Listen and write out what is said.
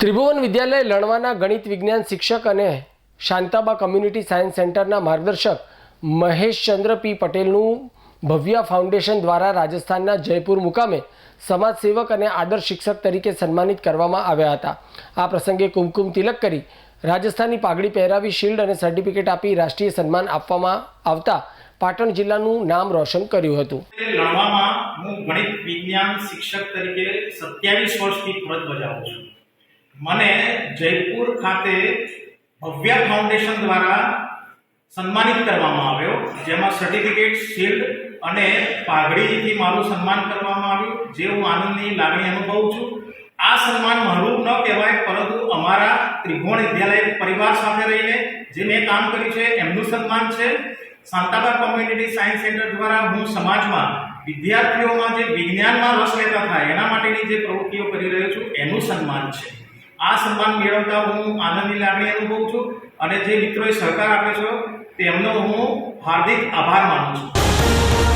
ત્રિભુવન વિદ્યાલય લણવાના ગણિત વિજ્ઞાન શિક્ષક અને શાંતાબા કમ્યુનિટી સાયન્સ સેન્ટરના માર્ગદર્શક મહેશચંદ્ર પી પટેલનું ભવ્યા ફાઉન્ડેશન દ્વારા રાજસ્થાનના જયપુર મુકામે સમાજસેવક અને આદર્શ શિક્ષક તરીકે સન્માનિત કરવામાં આવ્યા હતા. આ પ્રસંગે કુમકુમ તિલક કરી રાજસ્થાની પાઘડી પહેરાવી શિલ્ડ અને સર્ટિફિકેટ આપી રાષ્ટ્રીય સન્માન આપવામાં આવતા પાટણ જિલ્લાનું નામ રોશન કર્યું હતું. હું ગણિત વિજ્ઞાન શિક્ષક તરીકે સત્યાવીસ વર્ષથી ફરજ બજાવું છું. મને જયપુર ખાતે ભવ્ય ફાઉન્ડેશન દ્વારા સન્માનિત કરવામાં આવ્યો, જેમાં સર્ટિફિકેટ શિલ્ડ અને પાઘડીથી મારું સન્માન કરવામાં આવ્યું, જે હું આનંદની લાગણી અનુભવું છું. આ સન્માન મારું ન કહેવાય, પરંતુ અમારા ત્રિભુવન વિદ્યાલય પરિવાર સાથે રહીને જે મેં કામ કર્યું છે, એમનું સન્માન છે. સાંતાબા કોમ્યુનિટી સાયન્સ સેન્ટર દ્વારા હું સમાજમાં વિદ્યાર્થીઓમાં જે વિજ્ઞાનમાં રસ લેતા થાય, એના માટેની જે પ્રવૃત્તિઓ કરી રહ્યો છું, એનું સન્માન છે. આ સન્માન મેળવતા હું આનંદની લાગણી અનુભવું છું અને જે મિત્રોએ સહકાર આપ્યો છે, તેમનો હું હાર્દિક આભાર માનું છું.